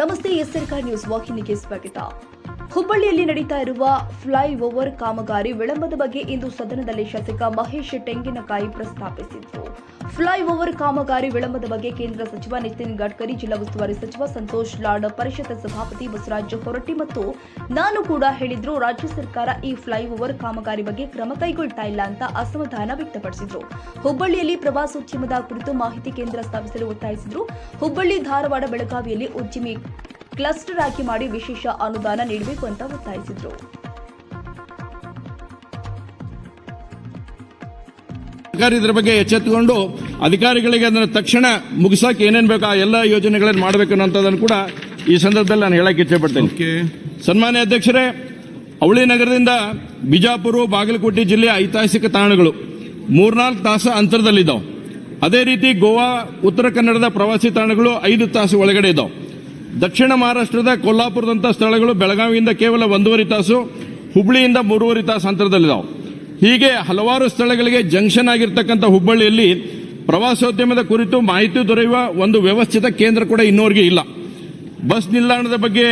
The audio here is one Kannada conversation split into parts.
ನಮಸ್ತೆ ಎಸ್ಆರ್ಕ ನ್ಯೂಸ್ ವಾಹಿನಿಗೆ ಸ್ವಾಗತ. ಹುಬ್ಬಳ್ಳಿಯಲ್ಲಿ ನಡೀತಾ ಇರುವ ಫ್ಲೈ ಓವರ್ ಕಾಮಗಾರಿ ವಿಳಂಬದ ಬಗ್ಗೆ ಇಂದು ಸದನದಲ್ಲಿ ಶಾಸಕ ಮಹೇಶ್ ತೆಂಗಿನಕಾಯಿ ಪ್ರಸ್ತಾಪಿಸಿದ್ರು ಫ್ಲೈ ಓವರ್ ಕಾಮಗಾರಿ ವಿಳಂಬದ ಬಗ್ಗೆ ಕೇಂದ್ರ ಸಚಿವ ನಿತಿನ್ ಗಡ್ಕರಿ, ಜಿಲ್ಲಾ ಉಸ್ತುವಾರಿ ಸಚಿವ ಸಂತೋಷ್ ಲಾಡ್, ಪರಿಷತ್ ಸಭಾಪತಿ ಬಸವರಾಜ ಹೊರಟ್ಟಿ ಮತ್ತು ನಾನು ಕೂಡ ಹೇಳಿದ್ರು ರಾಜ್ಯ ಸರ್ಕಾರ ಈ ಫ್ಲೈ ಓವರ್ ಕಾಮಗಾರಿ ಬಗ್ಗೆ ಕ್ರಮ ಕೈಗೊಳ್ತಾ ಇಲ್ಲ ಅಂತ ಅಸಮಾಧಾನ ವ್ಯಕ್ತಪಡಿಸಿದ್ರು. ಹುಬ್ಬಳ್ಳಿಯಲ್ಲಿ ಪ್ರವಾಸೋದ್ಯಮದ ಕುರಿತು ಮಾಹಿತಿ ಕೇಂದ್ರ ಸ್ಥಾಪಿಸಲು ಒತ್ತಾಯಿಸಿದ್ರು. ಹುಬ್ಬಳ್ಳಿ ಧಾರವಾಡ ಬೆಳಗಾವಿಯಲ್ಲಿ ಉದ್ಯಮಿ ಕ್ಲಸ್ಟರ್ ಆಗಿ ಮಾಡಿ ವಿಶೇಷ ಅನುದಾನ ನೀಡಬೇಕು ಅಂತ ಒತ್ತಾಯಿಸಿದರು. ಸರ್ಕಾರ ಇದರ ಬಗ್ಗೆ ಎಚ್ಚೆತ್ತುಕೊಂಡು ಅಧಿಕಾರಿಗಳಿಗೆ ಅದನ್ನು ತಕ್ಷಣ ಮುಗಿಸಕ್ಕೆ ಏನೇನು ಬೇಕು ಆ ಎಲ್ಲ ಯೋಜನೆಗಳನ್ನು ಮಾಡಬೇಕು ಅನ್ನೋಂಥದ್ದನ್ನು ಕೂಡ ಈ ಸಂದರ್ಭದಲ್ಲಿ ನಾನು ಹೇಳಕ್ಕೆ ಇಚ್ಛೆ ಪಡ್ತೇನೆ ಸನ್ಮಾನ್ಯ ಅಧ್ಯಕ್ಷರೇ ಅವಳಿ ನಗರದಿಂದ ಬಿಜಾಪುರ ಬಾಗಲಕೋಟೆ ಜಿಲ್ಲೆಯ ಐತಿಹಾಸಿಕ ತಾಣಗಳು ಮೂರ್ನಾಲ್ಕು ತಾಸು ಅಂತರದಲ್ಲಿದ್ದಾವೆ. ಅದೇ ರೀತಿ ಗೋವಾ ಉತ್ತರ ಕನ್ನಡದ ಪ್ರವಾಸಿ ತಾಣಗಳು ಐದು ತಾಸು ಒಳಗಡೆ ಇದ್ದಾವೆ. ದಕ್ಷಿಣ ಮಹಾರಾಷ್ಟ್ರದ ಕೊಲ್ಲಾಪುರದಂಥ ಸ್ಥಳಗಳು ಬೆಳಗಾವಿಯಿಂದ ಕೇವಲ ಒಂದೂವರೆ ತಾಸು ಹುಬ್ಬಳ್ಳಿಯಿಂದ ಮೂರುವರೆ ತಾಸು ಅಂತರದಲ್ಲಿದ್ದಾವೆ ಹೀಗೆ ಹಲವಾರು ಸ್ಥಳಗಳಿಗೆ ಜಂಕ್ಷನ್ ಆಗಿರ್ತಕ್ಕಂಥ ಹುಬ್ಬಳ್ಳಿಯಲ್ಲಿ ಪ್ರವಾಸೋದ್ಯಮದ ಕುರಿತು ಮಾಹಿತಿ ದೊರೆಯುವ ಒಂದು ವ್ಯವಸ್ಥಿತ ಕೇಂದ್ರ ಕೂಡ ಇನ್ನೋರಿಗೆ ಇಲ್ಲ. ಬಸ್ ನಿಲ್ದಾಣದ ಬಗ್ಗೆ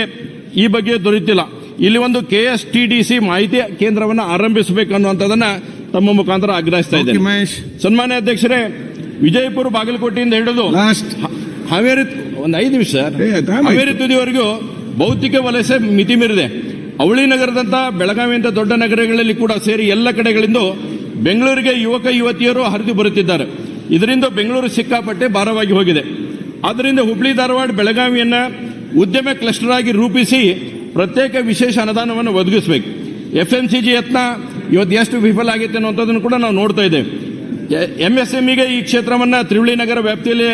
ಈ ಬಗ್ಗೆ ದೊರೆಯುತ್ತಿಲ್ಲ ಇಲ್ಲಿ ಒಂದು K S T D C ಮಾಹಿತಿ ಕೇಂದ್ರವನ್ನು ಆರಂಭಿಸಬೇಕು ಅನ್ನುವಂಥದ್ದನ್ನ ತಮ್ಮ ಮುಖಾಂತರ ಆಗ್ರಹಿಸ್ತಾ ಇದ್ದೇನೆ. ಸನ್ಮಾನ್ಯ ಅಧ್ಯಕ್ಷರೇ ವಿಜಯಪುರ ಬಾಗಲಕೋಟೆಯಿಂದ ಹಿಡಿದು ಹಾವೇರಿ ಒಂದು ಐದು ನಿಮಿಷ. ಹವೇರಿ ತುದಿವರೆಗೂ ಭೌತಿಕ ವಲಸೆ ಮಿತಿ ಮೀರಿದೆ ಅವಳಿ ನಗರದಂತ ಬೆಳಗಾವಿಯಂತ ದೊಡ್ಡ ನಗರಗಳಲ್ಲಿ ಕೂಡ ಸೇರಿ ಎಲ್ಲ ಕಡೆಗಳಿಂದ ಬೆಂಗಳೂರಿಗೆ ಯುವಕ ಯುವತಿಯರು ಹರಿದು ಬರುತ್ತಿದ್ದಾರೆ. ಇದರಿಂದ ಬೆಂಗಳೂರು ಸಿಕ್ಕಾಪಟ್ಟೆ ಭಾರವಾಗಿ ಹೋಗಿದೆ. ಆದ್ದರಿಂದ ಹುಬ್ಳಿ ಧಾರವಾಡ ಬೆಳಗಾವಿಯನ್ನ ಉದ್ಯಮ ಕ್ಲಸ್ಟರ್ ಆಗಿ ರೂಪಿಸಿ ಪ್ರತ್ಯೇಕ ವಿಶೇಷ ಅನುದಾನವನ್ನು ಒದಗಿಸಬೇಕು. ಎಫ್ ಎಂ ಸಿ ಜಿ ಯತ್ನ ಇವತ್ತು ಎಷ್ಟು ವಿಫಲ ಆಗೈತೆ ಅನ್ನುವಂಥದ್ದನ್ನು ಕೂಡ ನಾವು ನೋಡ್ತಾ ಇದ್ದೇವೆ. ಎಂಎಸ್ಎಂಇಗೆ ಈ ಕ್ಷೇತ್ರವನ್ನು ತ್ರಿವಳಿ ನಗರ ವ್ಯಾಪ್ತಿಯಲ್ಲಿ